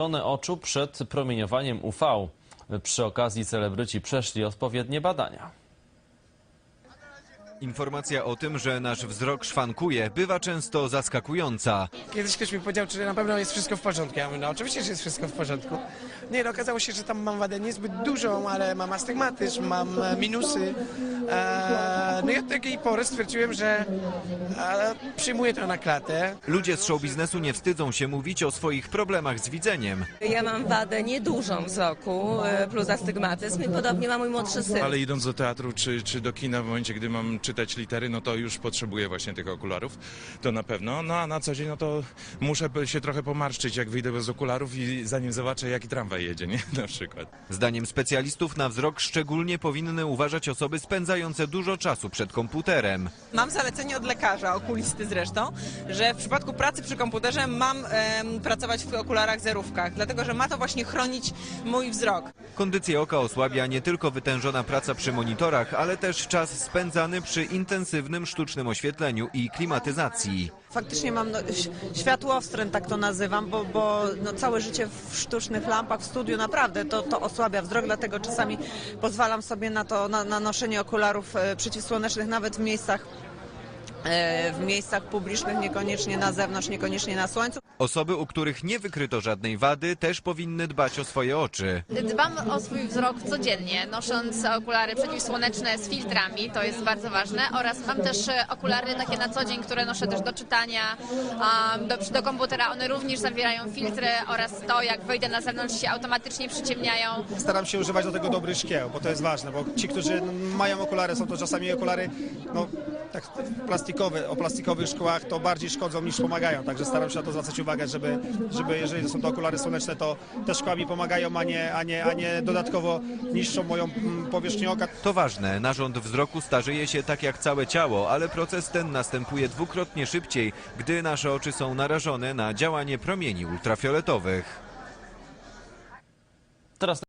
ochronę oczu przed promieniowaniem UV. Przy okazji celebryci przeszli odpowiednie badania. Informacja o tym, że nasz wzrok szwankuje, bywa często zaskakująca. Kiedyś ktoś mi powiedział, czy na pewno jest wszystko w porządku. Ja mówię, no oczywiście, że jest wszystko w porządku. Nie, no okazało się, że tam mam wadę niezbyt dużą, ale mam astygmatyzm, mam e, minusy. E, no i od takiej pory stwierdziłem, że e, przyjmuję to na klatę. Ludzie z show biznesu nie wstydzą się mówić o swoich problemach z widzeniem. Ja mam wadę niedużą wzroku e, plus astygmatyzm i podobnie ma mój młodszy syn. Ale idąc do teatru czy, czy do kina w momencie, gdy mam czytać litery, no to już potrzebuję właśnie tych okularów, to na pewno. No a na co dzień, no to muszę się trochę pomarszczyć, jak wyjdę bez okularów i zanim zobaczę, jaki tramwaj jedzie, nie? Na przykład. Zdaniem specjalistów na wzrok szczególnie powinny uważać osoby spędzające dużo czasu przed komputerem. Mam zalecenie od lekarza, okulisty zresztą, że w przypadku pracy przy komputerze mam em, pracować w okularach zerówkach, dlatego że ma to właśnie chronić mój wzrok. Kondycję oka osłabia nie tylko wytężona praca przy monitorach, ale też czas spędzany przy intensywnym sztucznym oświetleniu i klimatyzacji. Faktycznie mam no, światłowstręt, tak to nazywam, bo, bo no, całe życie w sztucznych lampach w studiu naprawdę to, to osłabia wzrok, dlatego czasami pozwalam sobie na to, na, na noszenie okularów e, przeciwsłonecznych nawet w miejscach w miejscach publicznych, niekoniecznie na zewnątrz, niekoniecznie na słońcu. Osoby, u których nie wykryto żadnej wady, też powinny dbać o swoje oczy. Dbam o swój wzrok codziennie, nosząc okulary przeciwsłoneczne z filtrami, to jest bardzo ważne, oraz mam też e, okulary takie na co dzień, które noszę też do czytania, do, do komputera. One również zawierają filtry oraz to, jak wyjdę na zewnątrz się automatycznie przyciemniają. staram się używać do tego dobrych szkieł, bo to jest ważne, bo ci, którzy mają okulary, są to czasami okulary no, tak plastikowe, o plastikowych szkłach, to bardziej szkodzą niż pomagają, także staram się na to zwracać uwagę, żeby, żeby jeżeli są to okulary słoneczne, to te szkła mi pomagają, a nie, a nie, a nie dodatkowo niszczą moją mm, powierzchnię oka. To ważne, narząd wzroku starzeje się tak jak całe ciało, ale proces ten następuje dwukrotnie szybciej, gdy nasze oczy są narażone na działanie promieni ultrafioletowych. Teraz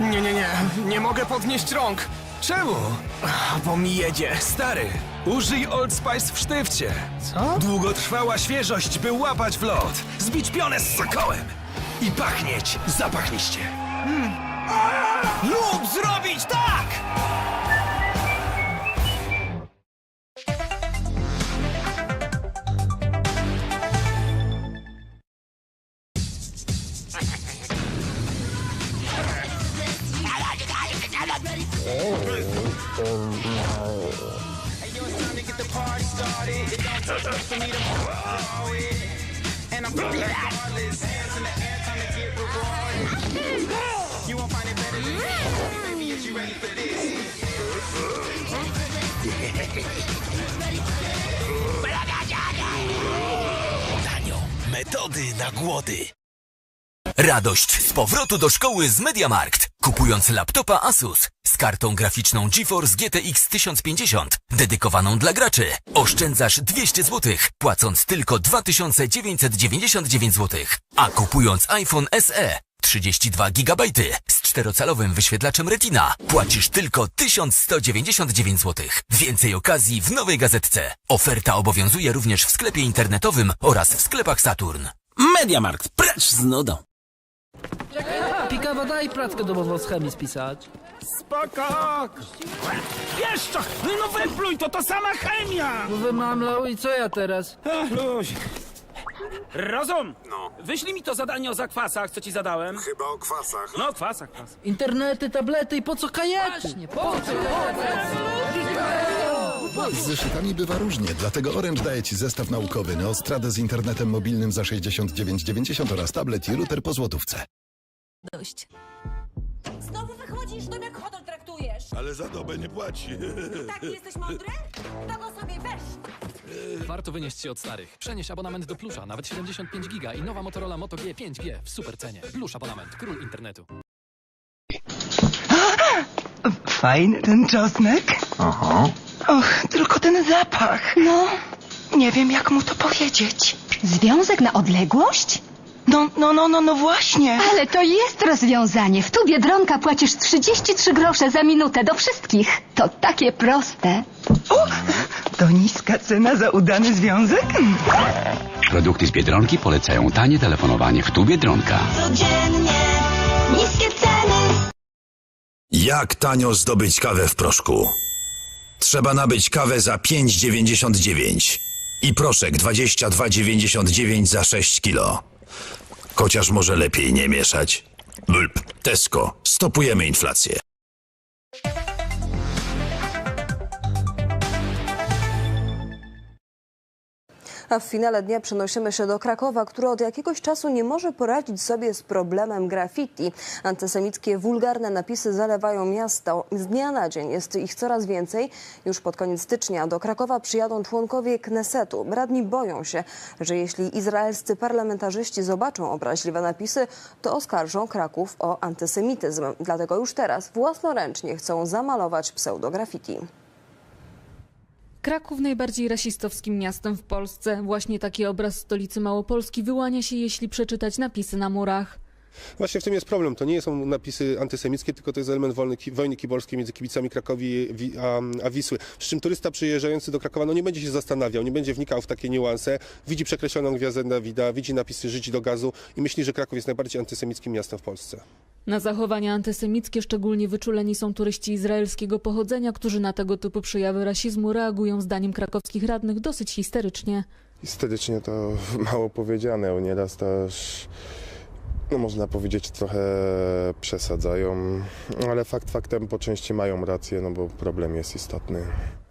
Nie, nie, nie, nie mogę podnieść rąk. Czemu? Bo mi jedzie. Stary, użyj Old Spice w sztywcie. Co? Długotrwała świeżość, by łapać w lot. Zbić pionę z sokołem. I pachnieć zapachniście. Hmm. Lub zrobić tak! Tanio, metody na głody. Radość z powrotu do szkoły z MediaMarkt. Kupując laptopa Asus kartą graficzną GeForce GTX 1050 dedykowaną dla graczy, oszczędzasz 200 zł, płacąc tylko 2999 zł. A kupując iPhone SE 32 GB z czterocalowym wyświetlaczem Retina płacisz tylko 1199 zł. Więcej okazji w nowej gazetce. Oferta obowiązuje również w sklepie internetowym oraz w sklepach Saturn. Mediamarkt, precz z nudą. Pikawa, daj prackę domową z chemii spisać. Spoko! Jeszcze! No wypluj, to to sama chemia! Wymamlał i co ja teraz? Luź. Rozum! No. Wyślij mi to zadanie o zakwasach, co ci zadałem. Chyba o kwasach. No, kwasach, kwas. Internety, tablety i po co kajety? Właśnie, po co? Z zeszytami bywa różnie, dlatego Orange daje Ci zestaw naukowy Neostradę z internetem mobilnym za 69,90 oraz tablet i router po złotówce. Dość. Jak hodol traktujesz. Ale za dobę nie płaci. Taki jesteś mądry? To go sobie weź. Warto wynieść się od starych. Przenieś abonament do Plusza, nawet 75 giga i nowa Motorola Moto G 5G w super cenie. Plusz abonament, król internetu. Fajny ten czosnek. Aha. Och, tylko ten zapach. No, nie wiem jak mu to powiedzieć. Związek na odległość? No, no, no, no, no właśnie. Ale to jest rozwiązanie. W tu Biedronka płacisz 33 grosze za minutę do wszystkich. To takie proste. To niska cena za udany związek? Produkty z Biedronki polecają tanie telefonowanie w tu Biedronka. Codziennie niskie ceny. Jak tanio zdobyć kawę w proszku? Trzeba nabyć kawę za 5,99 i proszek 22,99 za 6 kilo. Chociaż może lepiej nie mieszać. Bulb, Tesco, stopujemy inflację. A w finale dnia przenosimy się do Krakowa, który od jakiegoś czasu nie może poradzić sobie z problemem graffiti. Antysemickie, wulgarne napisy zalewają miasto. Z dnia na dzień jest ich coraz więcej. Już pod koniec stycznia do Krakowa przyjadą członkowie Knesetu. Radni boją się, że jeśli izraelscy parlamentarzyści zobaczą obraźliwe napisy, to oskarżą Kraków o antysemityzm. Dlatego już teraz własnoręcznie chcą zamalować pseudograffiti. Kraków najbardziej rasistowskim miastem w Polsce. Właśnie taki obraz stolicy Małopolski wyłania się, jeśli przeczytać napisy na murach. Właśnie w tym jest problem. To nie są napisy antysemickie, tylko to jest element wolny, ki, wojny kibolskiej między kibicami Krakowi wi- a, a Wisły. Przy czym turysta przyjeżdżający do Krakowa no nie będzie się zastanawiał, nie będzie wnikał w takie niuanse. Widzi przekreśloną gwiazdę Dawida, widzi napisy Żydzi do gazu i myśli, że Kraków jest najbardziej antysemickim miastem w Polsce. Na zachowania antysemickie szczególnie wyczuleni są turyści izraelskiego pochodzenia, którzy na tego typu przejawy rasizmu reagują zdaniem krakowskich radnych dosyć histerycznie. Histerycznie to mało powiedziane, nieraz też, no można powiedzieć, trochę przesadzają, ale fakt faktem po części mają rację, no bo problem jest istotny.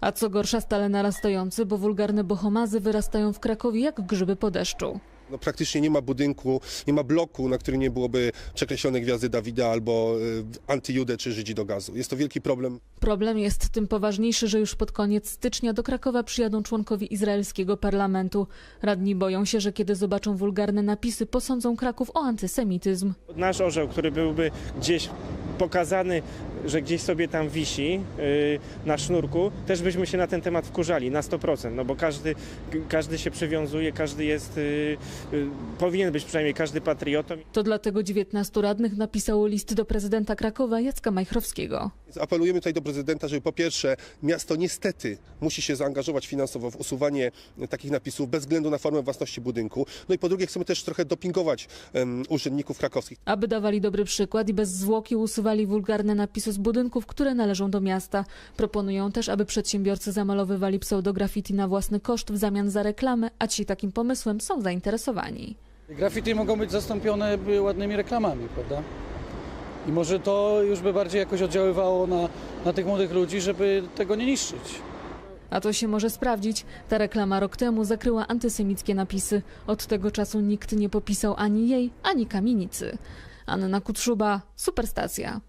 A co gorsza stale narastający, bo wulgarne bohomazy wyrastają w Krakowie jak grzyby po deszczu. No, praktycznie nie ma budynku, nie ma bloku, na którym nie byłoby przekreślonej gwiazdy Dawida albo y, antyjudę czy Żydzi do gazu. Jest to wielki problem. Problem jest tym poważniejszy, że już pod koniec stycznia do Krakowa przyjadą członkowie izraelskiego parlamentu. Radni boją się, że kiedy zobaczą wulgarne napisy, posądzą Kraków o antysemityzm. Nasz orzeł, który byłby gdzieś pokazany, że gdzieś sobie tam wisi yy, na sznurku, też byśmy się na ten temat wkurzali na 100%, no bo każdy, każdy się przywiązuje, każdy jest, yy, yy, powinien być przynajmniej każdy patriotą. To dlatego 19 radnych napisało list do prezydenta Krakowa Jacka Majchrowskiego. Apelujemy tutaj do prezydenta, żeby po pierwsze miasto niestety musi się zaangażować finansowo w usuwanie takich napisów bez względu na formę własności budynku. No i po drugie chcemy też trochę dopingować um, urzędników krakowskich. Aby dawali dobry przykład i bez zwłoki usuwali wulgarne napisy z budynków, które należą do miasta. Proponują też, aby przedsiębiorcy zamalowywali pseudograffiti na własny koszt w zamian za reklamę, a ci takim pomysłem są zainteresowani. Graffiti mogą być zastąpione ładnymi reklamami, prawda? I może to już by bardziej jakoś oddziaływało na, na tych młodych ludzi, żeby tego nie niszczyć. A to się może sprawdzić. Ta reklama rok temu zakryła antysemickie napisy. Od tego czasu nikt nie popisał ani jej, ani kamienicy. Anna Kutszuba, Superstacja.